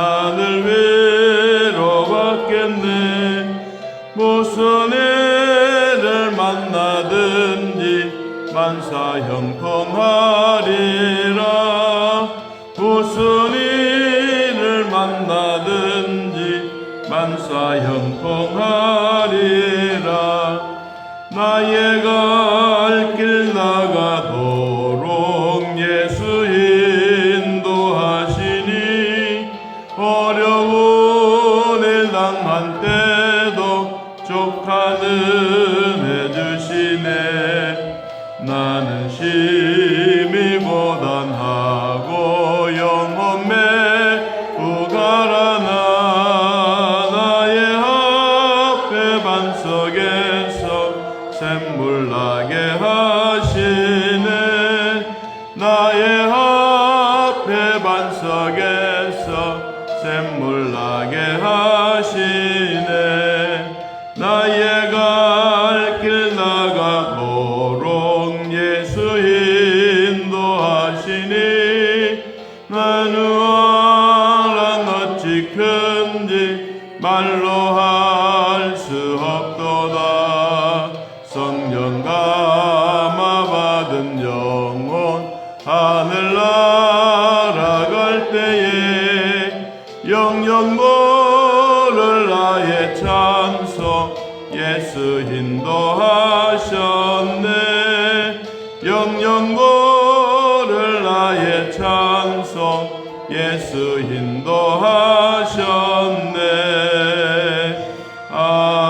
하늘 위로 받겠네. 무슨 일을 만나든지 만사 형통하리라. 무슨 일을 만나든지 만사 형통하리라. 나의 갈 영영 모를 나의 찬송 예수 인도하셨네. 영영 모를 나의 찬송 예수 인도하셨네. 아멘.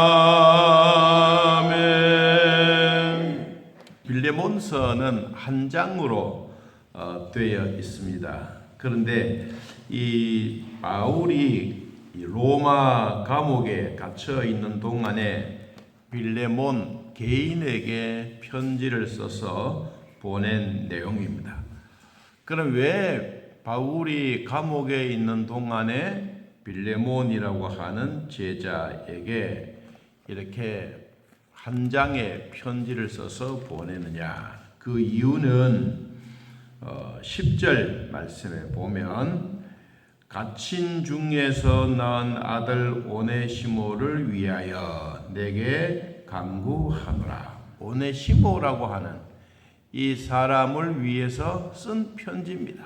빌레몬서는 한 장으로 어, 되어 있습니다. 그런데 이 바울이 이 로마 감옥에 갇혀 있는 동안에 빌레몬 개인에게 편지를 써서 보낸 내용입니다. 그럼 왜 바울이 감옥에 있는 동안에 빌레몬이라고 하는 제자에게 이렇게 한 장의 편지를 써서 보내느냐? 그 이유는 어, 10절 말씀에 보면 갇힌 중에서 낳은 아들 오네시모를 위하여 내게 강구하노라. 오네시모라고 하는 이 사람을 위해서 쓴 편지입니다.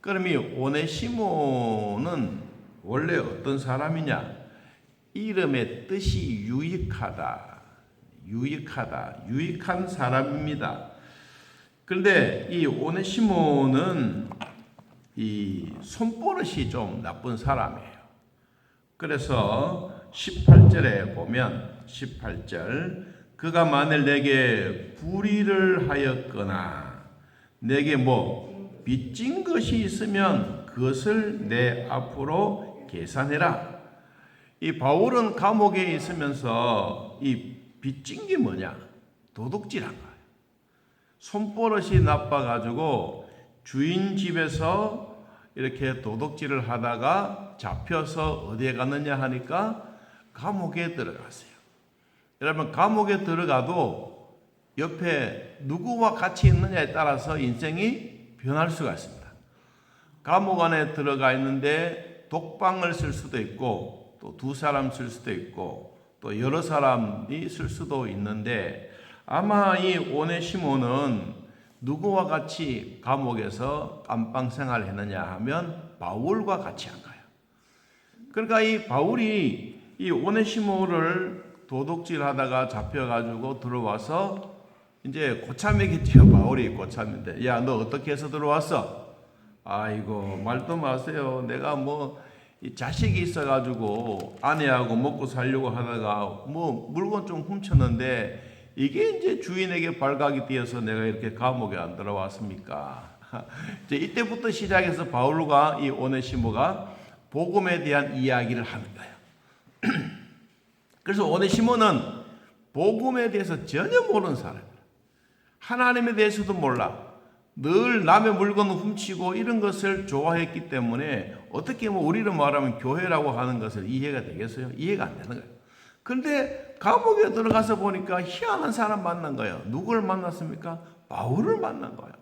그럼 이 오네시모는 원래 어떤 사람이냐? 이름의 뜻이 유익하다. 유익하다. 유익한 사람입니다. 그런데 이 오네시모는 이 손버릇이 좀 나쁜 사람이에요. 그래서 18절에 보면 18절 그가 만일 내게 불의를 하였거나 내게 뭐 빚진 것이 있으면 그것을 내 앞으로 계산해라. 이 바울은 감옥에 있으면서 이 빚진 게 뭐냐? 도둑질한 거예요. 손버릇이 나빠가지고 주인 집에서 이렇게 도둑질을 하다가 잡혀서 어디에 갔느냐 하니까 감옥에 들어갔어요. 여러분, 감옥에 들어가도 옆에 누구와 같이 있느냐에 따라서 인생이 변할 수가 있습니다. 감옥 안에 들어가 있는데 독방을 쓸 수도 있고 또 두 사람 쓸 수도 있고 또 여러 사람이 쓸 수도 있는데 아마 이 오네시모는 누구와 같이 감옥에서 감방 생활했느냐 하면 바울과 같이 한 거예요. 그러니까 이 바울이 이 오네시모를 도둑질하다가 잡혀가지고 들어와서 이제 고참이겠죠. 바울이 고참인데 야 너 어떻게 해서 들어왔어? 아이고 말도 마세요. 내가 뭐 자식이 있어가지고 아내하고 먹고 살려고 하다가 뭐 물건 좀 훔쳤는데 이게 이제 주인에게 발각이 되어서 내가 이렇게 감옥에 안 들어왔습니까? 이때부터 시작해서 바울과 이 오네시모가 복음에 대한 이야기를 하는 거예요. 그래서 오네시모는 복음에 대해서 전혀 모르는 사람이에요. 하나님에 대해서도 몰라. 늘 남의 물건을 훔치고 이런 것을 좋아했기 때문에 어떻게 뭐 우리로 말하면 교회라고 하는 것을 이해가 되겠어요? 이해가 안 되는 거예요. 근데 감옥에 들어가서 보니까 희한한 사람 만난 거예요. 누굴 만났습니까? 바울을 만난 거예요.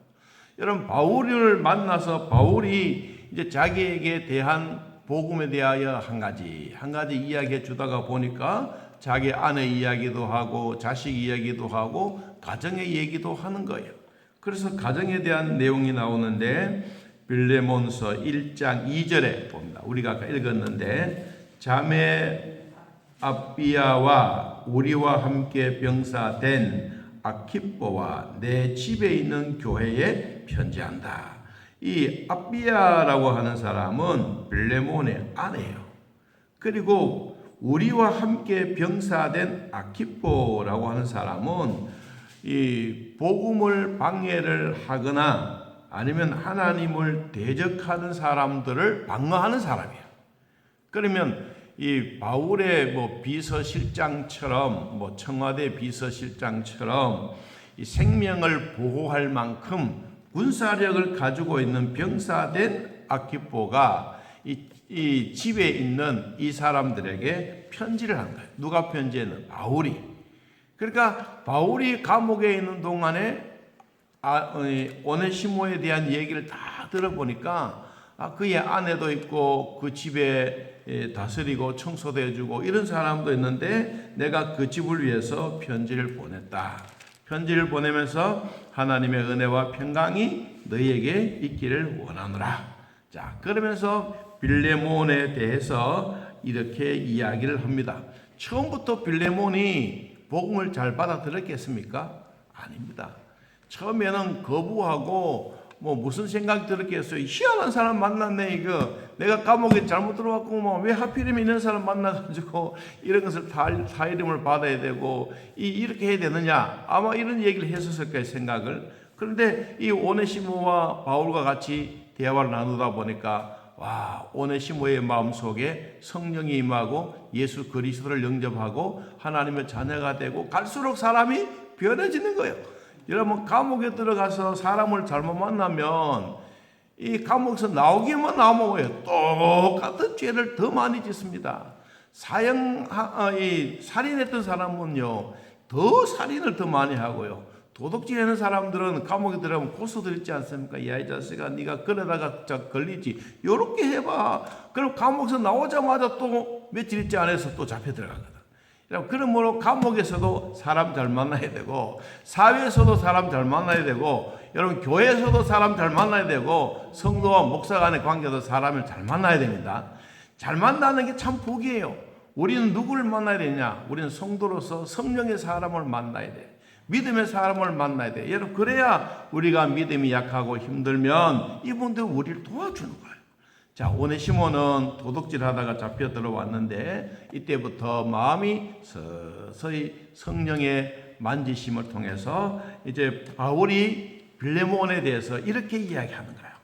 여러분 바울을 만나서 바울이 이제 자기에게 대한 복음에 대하여 한 가지 한 가지 이야기해 주다가 보니까 자기 아내 이야기도 하고 자식 이야기도 하고 가정의 얘기도 하는 거예요. 그래서 가정에 대한 내용이 나오는데 빌레몬서 1장 2절에 봅니다. 우리가 아까 읽었는데 자매 아비아와 우리와 함께 병사된 아키뽀와 내 집에 있는 교회에 편지한다. 이 아비아라고 하는 사람은 빌레몬의 아내예요. 그리고 우리와 함께 병사된 아키뽀라고 하는 사람은 이 복음을 방해를 하거나 아니면 하나님을 대적하는 사람들을 방어하는 사람이에요. 그러면 이 바울의 뭐 비서실장처럼 뭐 청와대 비서실장처럼 이 생명을 보호할 만큼 군사력을 가지고 있는 병사된 아키포가 이, 이 집에 있는 이 사람들에게 편지를 한 거예요. 누가 편지했는? 바울이. 그러니까 바울이 감옥에 있는 동안에 아, 오네시모에 대한 얘기를 다 들어보니까 아, 그의 아내도 있고 그 집에 예, 다스리고 청소도 해주고 이런 사람도 있는데 내가 그 집을 위해서 편지를 보냈다. 편지를 보내면서 하나님의 은혜와 평강이 너희에게 있기를 원하노라. 자, 그러면서 빌레몬에 대해서 이렇게 이야기를 합니다. 처음부터 빌레몬이 복음을 잘 받아들였겠습니까? 아닙니다. 처음에는 거부하고 뭐 무슨 생각이 들었겠어요? 희한한 사람 만났네 이거. 내가 감옥에 잘못 들어왔고 뭐왜 하필이면 이런 사람 만나가지고 이런 것을 다, 다 이름을 받아야 되고 이, 이렇게 해야 되느냐? 아마 이런 얘기를 했었을 거예요 생각을. 그런데 이 오네시모와 바울과 같이 대화를 나누다 보니까 와 오네시모의 마음 속에 성령이 임하고 예수 그리스도를 영접하고 하나님의 자녀가 되고 갈수록 사람이 변해지는 거예요. 여러분 감옥에 들어가서 사람을 잘못 만나면 이 감옥에서 나오기만 나오면 똑같은 죄를 더 많이 짓습니다. 사형 아, 이 살인했던 사람은요 더 살인을 더 많이 하고요. 도둑질하는 사람들은 감옥에 들어가면 고소들 있지 않습니까? 야 이 자식아 네가 그러다가 걸리지. 요렇게 해봐. 그럼 감옥에서 나오자마자 또 며칠 있지 않아서 또 잡혀 들어가거든. 그러므로 감옥에서도 사람 잘 만나야 되고 사회에서도 사람 잘 만나야 되고 여러분 교회에서도 사람 잘 만나야 되고 성도와 목사 간의 관계도 사람을 잘 만나야 됩니다. 잘 만나는 게 참 복이에요. 우리는 누구를 만나야 되냐? 우리는 성도로서 성령의 사람을 만나야 돼. 믿음의 사람을 만나야 돼. 여러분 그래야 우리가 믿음이 약하고 힘들면 이분들 우리를 도와주는 거예요. 자, 오네시모는 도둑질 하다가 잡혀 들어왔는데 이때부터 마음이 서서히 성령의 만지심을 통해서 이제 바울이 빌레몬에 대해서 이렇게 이야기하는 거예요.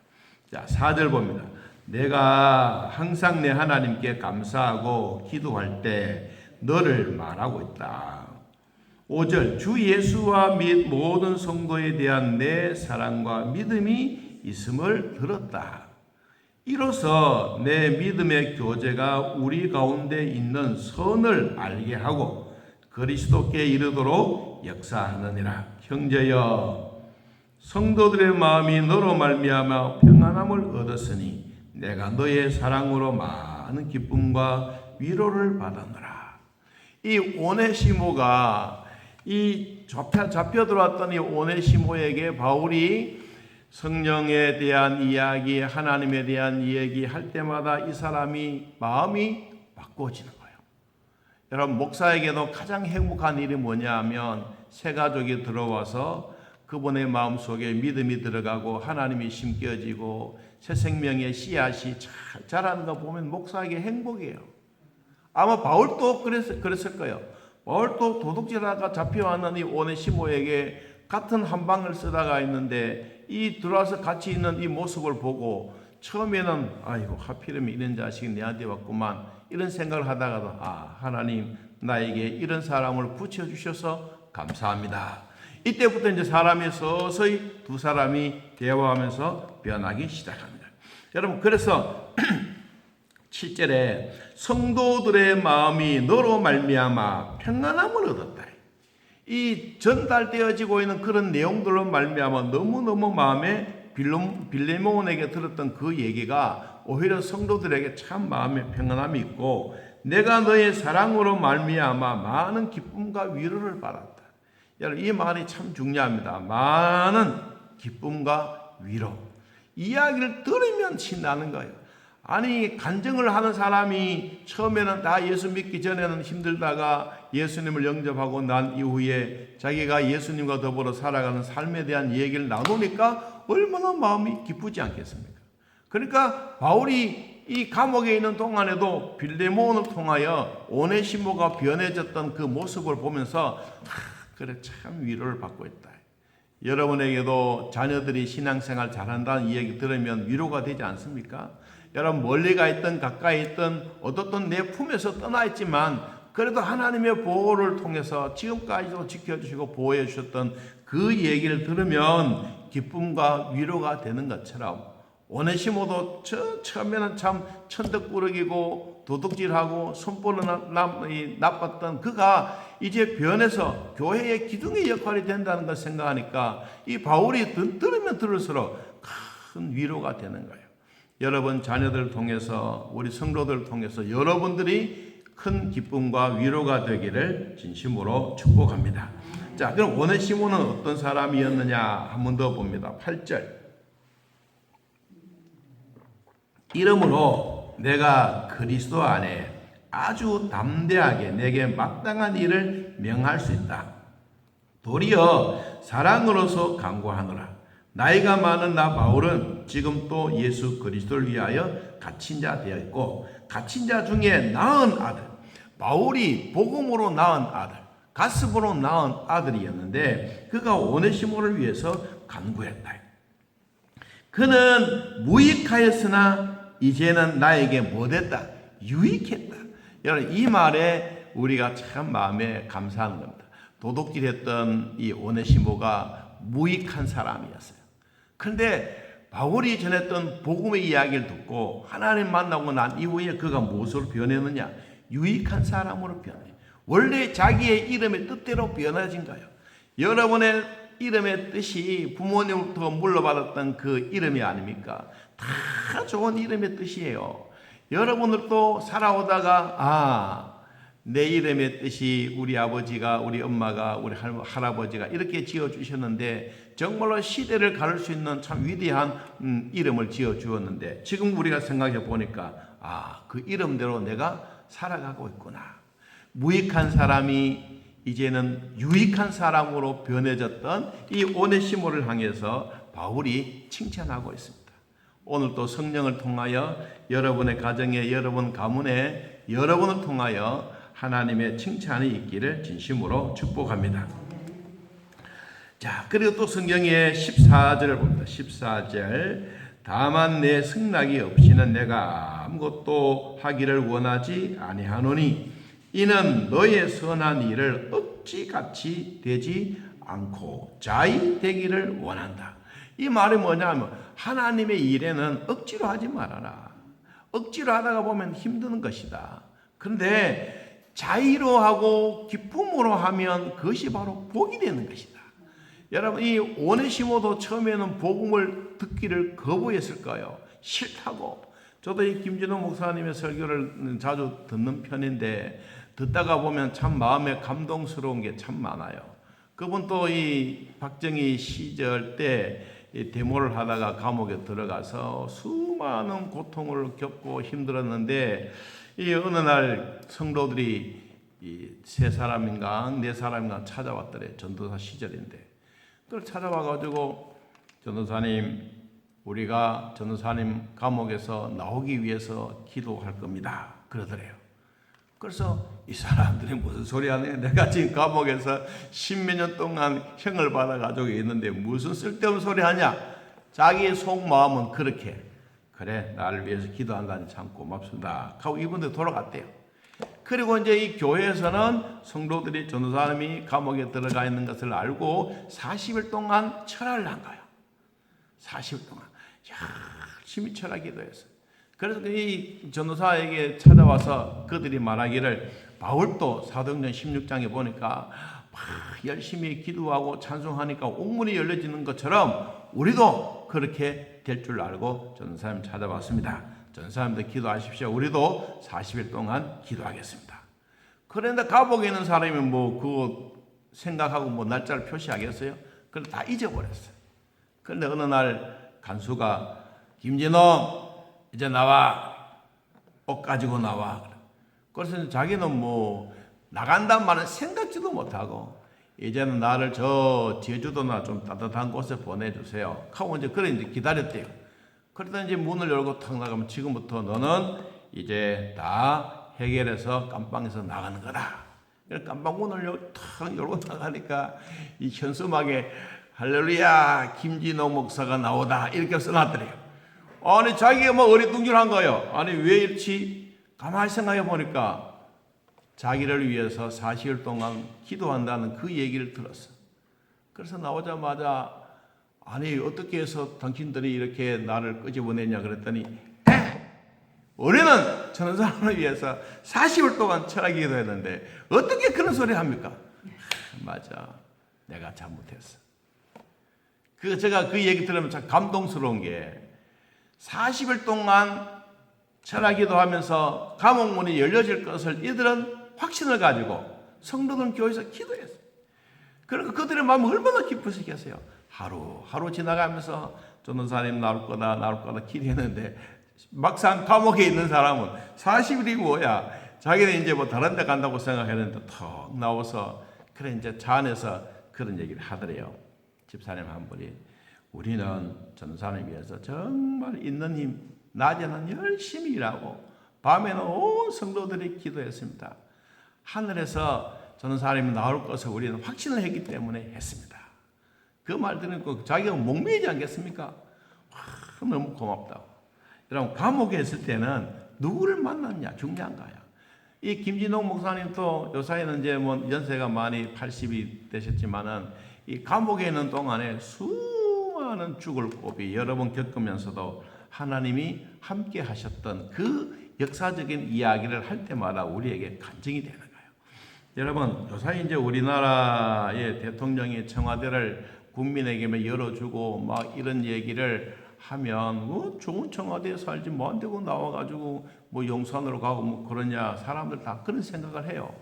자, 4절 봅니다. 내가 항상 내 하나님께 감사하고 기도할 때 너를 말하고 있다. 5절 주 예수와 및 모든 성도에 대한 내 사랑과 믿음이 있음을 들었다. 이로써 내 믿음의 교제가 우리 가운데 있는 선을 알게 하고 그리스도께 이르도록 역사하느니라. 형제여 성도들의 마음이 너로 말미암아 평안함을 얻었으니 내가 너의 사랑으로 많은 기쁨과 위로를 받았노라. 이 오네시모가 이 잡혀, 잡혀 들어왔던 이 오네시모에게 바울이 성령에 대한 이야기, 하나님에 대한 이야기 할 때마다 이 사람이 마음이 바꿔지는 거예요. 여러분, 목사에게도 가장 행복한 일이 뭐냐 하면 새 가족이 들어와서 그분의 마음 속에 믿음이 들어가고 하나님이 심겨지고 새 생명의 씨앗이 잘 자라는 거 보면 목사에게 행복이에요. 아마 바울도 그랬, 그랬을 거예요. 바울도 도둑질하다가 잡혀왔는 이 오네시모에게 같은 한 방을 쓰다가 있는데 이 들어와서 같이 있는 이 모습을 보고 처음에는 아이고 하필이면 이런 자식이 내한테 왔구만 이런 생각을 하다가도 아 하나님 나에게 이런 사람을 붙여 주셔서 감사합니다. 이때부터 이제 사람이 서서히 두 사람이 대화하면서 변하기 시작합니다. 여러분 그래서 7절에 성도들의 마음이 너로 말미암아 평안함을 얻었다. 이 전달되어지고 있는 그런 내용들로 말미암아 너무너무 마음에 빌레- 빌레몬에게 들었던 그 얘기가 오히려 성도들에게 참 마음에 평안함이 있고 내가 너의 사랑으로 말미암아 많은 기쁨과 위로를 받았다. 여러분 이 말이 참 중요합니다. 많은 기쁨과 위로. 이야기를 들으면 신나는 거예요. 아니 간증을 하는 사람이 처음에는 다 예수 믿기 전에는 힘들다가 예수님을 영접하고 난 이후에 자기가 예수님과 더불어 살아가는 삶에 대한 얘기를 나누니까 얼마나 마음이 기쁘지 않겠습니까? 그러니까 바울이 이 감옥에 있는 동안에도 빌레몬을 통하여 오네시모가 변해졌던 그 모습을 보면서 아, 그래 참 위로를 받고 있다. 여러분에게도 자녀들이 신앙생활 잘한다는 이야기 들으면 위로가 되지 않습니까? 여러분 멀리 가 있든 가까이 있든 어떻든 내 품에서 떠나 있지만 그래도 하나님의 보호를 통해서 지금까지도 지켜주시고 보호해 주셨던 그 얘기를 들으면 기쁨과 위로가 되는 것처럼 오네시모도 처, 처음에는 참 천덕꾸러기고 도둑질하고 손보는 나빴던 그가 이제 변해서 교회의 기둥의 역할이 된다는 걸 생각하니까 이 바울이 들- 들으면 들을수록 큰 위로가 되는 거예요. 여러분 자녀들 통해서 우리 성도들 통해서 여러분들이 큰 기쁨과 위로가 되기를 진심으로 축복합니다. 자, 그럼 오네시모는 어떤 사람이었느냐 한 번 더 봅니다. 8절. 이러므로 내가 그리스도 안에 아주 담대하게 내게 마땅한 일을 명할 수 있다. 도리어 사랑으로서 강구하노라. 나이가 많은 나 바울은 지금 또 예수 그리스도를 위하여 갇힌 자 되어 있고 갇힌 자 중에 낳은 아들 바울이 복음으로 낳은 아들 가스으로 낳은 아들이었는데 그가 오네시모를 위해서 간구했다. 그는 무익하였으나 이제는 나에게 못했다. 유익했다. 여러분 이 말에 우리가 참 마음에 감사하는 겁니다. 도둑질했던 이 오네시모가 무익한 사람이었어요. 그런데 바울이 전했던 복음의 이야기를 듣고 하나님 만나고 난 이후에 그가 무엇으로 변했느냐? 유익한 사람으로 변해. 원래 자기의 이름의 뜻대로 변해진 거예요. 여러분의 이름의 뜻이 부모님부터 물려받았던 그 이름이 아닙니까? 다 좋은 이름의 뜻이에요. 여러분들도 살아오다가 아, 내 이름의 뜻이 우리 아버지가 우리 엄마가 우리 할- 할아버지가 이렇게 지어 주셨는데 정말로 시대를 가를 수 있는 참 위대한 음, 이름을 지어 주었는데 지금 우리가 생각해 보니까 아, 그 이름대로 내가 살아가고 있구나. 무익한 사람이 이제는 유익한 사람으로 변해졌던 이 오네시모를 향해서 바울이 칭찬하고 있습니다. 오늘 또 성령을 통하여 여러분의 가정에 여러분 가문에 여러분을 통하여 하나님의 칭찬이 있기를 진심으로 축복합니다. 자, 그리고 또 성경의 14절을 봅니다. 14절. 다만 내 승낙이 없이는 내가 아무것도 하기를 원하지 아니하노니 이는 너의 선한 일을 억지같이 되지 않고 자의 되기를 원한다. 이 말이 뭐냐면 하나님의 일에는 억지로 하지 말아라. 억지로 하다가 보면 힘드는 것이다. 그런데 자의로 하고 기쁨으로 하면 그것이 바로 복이 되는 것이다. 여러분 이 오네시모도 처음에는 복음을 듣기를 거부했을까요? 싫다고. 저도 이 김진호 목사님의 설교를 자주 듣는 편인데 듣다가 보면 참 마음에 감동스러운 게 참 많아요. 그분 또 이 박정희 시절 때이 데모를 하다가 감옥에 들어가서 수많은 고통을 겪고 힘들었는데 이 어느 날 성도들이 이세 사람인가 네 사람인가 찾아왔더래 전도사 시절인데 그걸 찾아와 가지고 전도사님 우리가 전도사님 감옥에서 나오기 위해서 기도할 겁니다. 그러더래요. 그래서 이 사람들이 무슨 소리 하네? 내가 지금 감옥에서 십몇 년 동안 형을 받아 가지고 있는데 무슨 쓸데없는 소리 하냐? 자기의 속마음은 그렇게 그래 나를 위해서 기도한다니 참 고맙습니다. 하고 이분들 돌아갔대요. 그 그리고 이제 이 교회에서는 성도들이 전도사님이 감옥에 들어가 있는 것을 알고 40일 동안 철학을 한 거예요. 40일 동안 열심히 철학 기도했어요. 그래서 이 전도사에게 찾아와서 그들이 말하기를 바울도 사도행전 16장에 보니까 막 열심히 기도하고 찬송하니까 옥문이 열려지는 것처럼 우리도 그렇게 될 줄 알고 전사님 찾아왔습니다. 전사님도 기도하십시오. 우리도 40일 동안 기도하겠습니다. 그런데 감옥에 있는 사람이 뭐 그거 생각하고 뭐 날짜를 표시하겠어요? 그걸 다 잊어버렸어요. 그런데 어느 날 간수가 김진호 이제 나와 옷 가지고 나와. 그래서 자기는 뭐 나간단 말은 생각지도 못하고 이제는 나를 저 제주도나 좀 따뜻한 곳에 보내주세요. 하고 이제 그래 이제 기다렸대요. 그러다 이제 문을 열고 탁 나가면 지금부터 너는 이제 다 해결해서 깜빵에서 나가는 거다. 깜빵 문을 열- 탁 열고 나가니까 이 현수막에 할렐루야 김진호 목사가 나오다 이렇게 써놨더래요. 아니 자기가 뭐 어리둥절한 거예요. 아니 왜 이렇지? 가만히 생각해 보니까 자기를 위해서 40일 동안 기도한다는 그 얘기를 들었어. 그래서 나오자마자 아니 어떻게 해서 당신들이 이렇게 나를 끄집어내냐 그랬더니 에! 우리는 저는 사람을 위해서 40일 동안 철학이 기도했는데 어떻게 그런 소리 합니까? 맞아. 내가 잘못했어. 그 제가 그 얘기 들으면 참 감동스러운 게 40일 동안 철학기도 하면서 감옥문이 열려질 것을 이들은 확신을 가지고 성도들 교회에서 기도했어요. 그러니까 그들의 마음이 얼마나 깊으시겠어요. 하루 하루 지나가면서 전도사님 나올 거다 나올 거다 기도했는데 막상 감옥에 있는 사람은 40일이 뭐야? 자기는 이제 뭐 다른 데 간다고 생각했는데 턱 나와서 그래 이제 차 안에서 그런 얘기를 하더래요. 집사님 한 분이 우리는 전도사님 위해서 정말 있는 힘 낮에는 열심히 일하고 밤에는 온 성도들이 기도했습니다. 하늘에서 전도사님이 나올 것을 우리는 확신을 했기 때문에 했습니다. 그 말 들으니까 자기가 목매이지 않겠습니까? 와, 너무 고맙다고. 여러분 감옥에 있을 때는 누구를 만났냐 중요한 거야. 이 김진동 목사님도 요사이는 이제 뭐 연세가 많이 80이 되셨지만은 이 감옥에 있는 동안에 수 많은 죽을 고비 여러 번 겪으면서도 하나님이 함께 하셨던 그 역사적인 이야기를 할 때마다 우리에게 간증이 되는 거예요. 여러분 요사이 이제 우리나라의 대통령이 청와대를 국민에게 열어주고 막 이런 얘기를 하면 뭐 좋은 청와대에 살지 뭐안 되고 나와가지고 뭐 용산으로 가고 뭐 그러냐 사람들 다 그런 생각을 해요.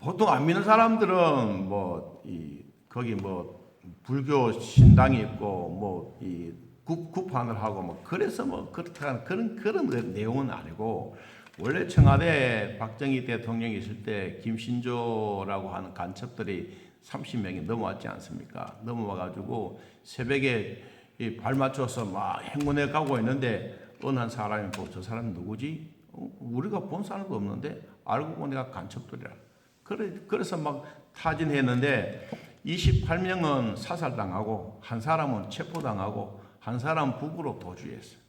보통 안 믿는 사람들은 뭐 이 거기 뭐 불교 신당이 있고 뭐이 국판을 하고 뭐 그래서 뭐 그렇다 그런 그런 내용은 아니고 원래 청와대 박정희 대통령이 있을 때 김신조라고 하는 간첩들이 30명이 넘어왔지 않습니까? 넘어와가지고 새벽에 이발 맞춰서 막 행군해 가고 있는데 어느 한 사람이 보고 저 사람 누구지? 어, 우리가 본 사람도 없는데 알고 보니까 간첩들이라. 그래, 그래서 막 타진했는데 28명은 사살당하고 한 사람은 체포당하고 한 사람은 북으로 도주했어요.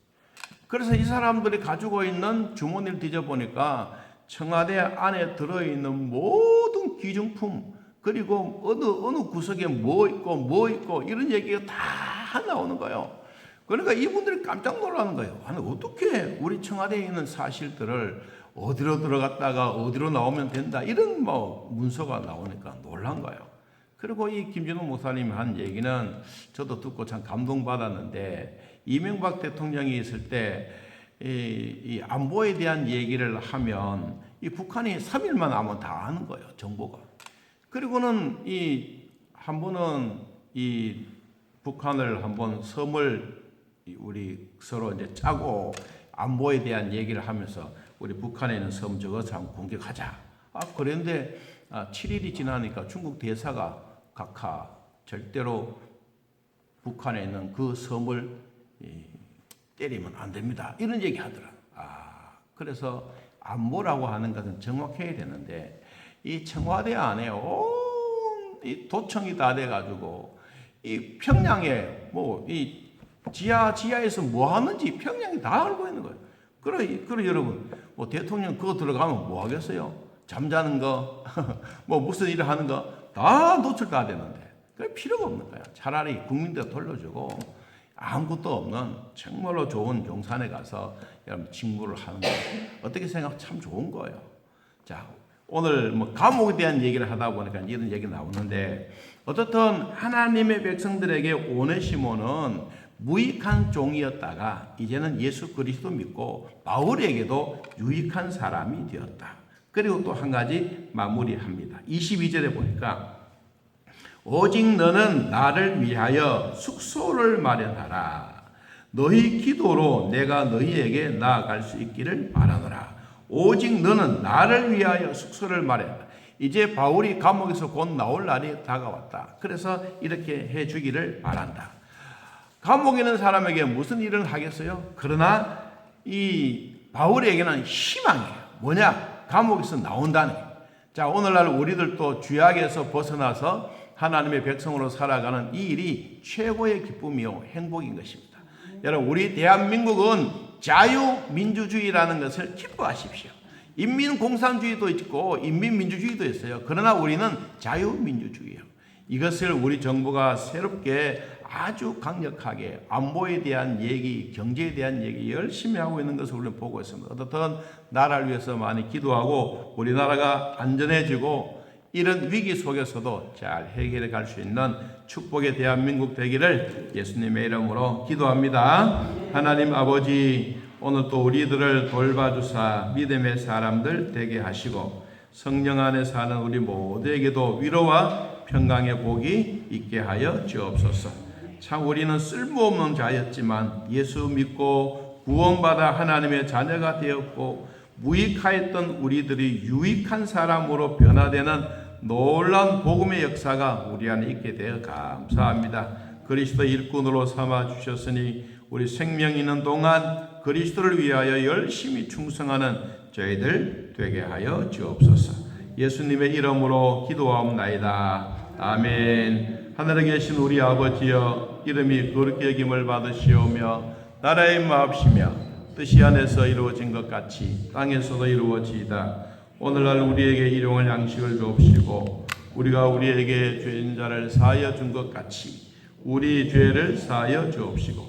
그래서 이 사람들이 가지고 있는 주머니를 뒤져보니까 청와대 안에 들어있는 모든 기중품 그리고 어느 어느 구석에 뭐 있고 뭐 있고 이런 얘기가 다 나오는 거예요. 그러니까 이분들이 깜짝 놀라는 거예요. 아니 어떻게 우리 청와대에 있는 사실들을 어디로 들어갔다가 어디로 나오면 된다 이런 뭐 문서가 나오니까 놀란 거예요. 그리고 이 김진호 목사님이 한 얘기는 저도 듣고 참 감동받았는데 이명박 대통령이 있을 때 이, 이 안보에 대한 얘기를 하면 이 북한이 3일만 하면 다 아는 거예요, 정보가. 그리고는 이 한 번은 이 북한을 한번 섬을 우리 서로 이제 짜고 안보에 대한 얘기를 하면서 우리 북한에 있는 섬 저것을 한번 공격하자. 아, 그런데 아, 7일이 지나니까 중국 대사가 각하 절대로 북한에 있는 그 섬을 이, 때리면 안 됩니다. 이런 얘기 하더라. 아, 그래서 안보라고 하는 것은 정확해야 되는데 이 청와대 안에 온이 도청이 다 돼가지고 이 평양에 뭐 이 지하 지하에서 뭐 하는지 평양이 다 알고 있는 거예요. 그래, 그래 여러분, 뭐 대통령 그거 들어가면 뭐 하겠어요? 잠자는 거, 뭐 무슨 일을 하는 거 다 노출 다 되는데 그 필요가 없는 거야. 차라리 국민들 돌려주고 아무것도 없는 정말로 좋은 용산에 가서 여러분 직무를 하는 거 어떻게 생각 참 좋은 거예요. 자 오늘 뭐 감옥에 대한 얘기를 하다 보니까 이런 얘기 나오는데 어떻든 하나님의 백성들에게 오네시모는 무익한 종이었다가 이제는 예수 그리스도 믿고 바울에게도 유익한 사람이 되었다. 그리고 또 한 가지 마무리합니다. 22절에 보니까 오직 너는 나를 위하여 숙소를 마련하라. 너희 기도로 내가 너희에게 나아갈 수 있기를 바라노라. 오직 너는 나를 위하여 숙소를 마련하라. 이제 바울이 감옥에서 곧 나올 날이 다가왔다. 그래서 이렇게 해 주기를 바란다. 감옥에 있는 사람에게 무슨 일을 하겠어요? 그러나 이 바울에게는 희망이에요. 뭐냐? 감옥에서 나온다는 거예요. 자, 오늘날 우리들도 죄악에서 벗어나서 하나님의 백성으로 살아가는 이 일이 최고의 기쁨이요 행복인 것입니다. 여러분, 우리 대한민국은 자유민주주의라는 것을 기뻐하십시오. 인민공산주의도 있고 인민민주주의도 있어요. 그러나 우리는 자유민주주의예요. 이것을 우리 정부가 새롭게 아주 강력하게 안보에 대한 얘기, 경제에 대한 얘기 열심히 하고 있는 것을 우리는 보고 있습니다. 어떻든 나라를 위해서 많이 기도하고 우리나라가 안전해지고 이런 위기 속에서도 잘 해결해 갈 수 있는 축복의 대한민국 되기를 예수님의 이름으로 기도합니다. 하나님 아버지 오늘 또 우리들을 돌봐주사 믿음의 사람들 되게 하시고 성령 안에 사는 우리 모두에게도 위로와 평강의 복이 있게 하여 주옵소서. 참 우리는 쓸모없는 자였지만 예수 믿고 구원받아 하나님의 자녀가 되었고 무익하였던 우리들이 유익한 사람으로 변화되는 놀라운 복음의 역사가 우리 안에 있게 되어 감사합니다. 그리스도 일꾼으로 삼아 주셨으니 우리 생명 있는 동안 그리스도를 위하여 열심히 충성하는 저희들 되게 하여 주옵소서. 예수님의 이름으로 기도하옵나이다. 아멘. 하늘에 계신 우리 아버지여 이름이 거룩히 여김을 받으시오며 나라의 마옵시며 뜻이 안에서 이루어진 것 같이 땅에서도 이루어지이다. 오늘날 우리에게 일용할 양식을 주옵시고 우리가 우리에게 죄인 자를 사하여 준 것 같이 우리 죄를 사하여 주옵시고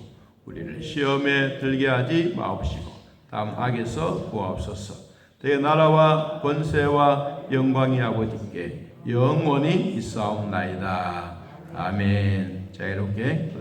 우리를 시험에 들게 하지 마옵시고 다음 악에서 구하옵소서. 대 나라와 권세와 영광이 아버지께 영원히 있사옵나이다. 아멘. 자 이렇게.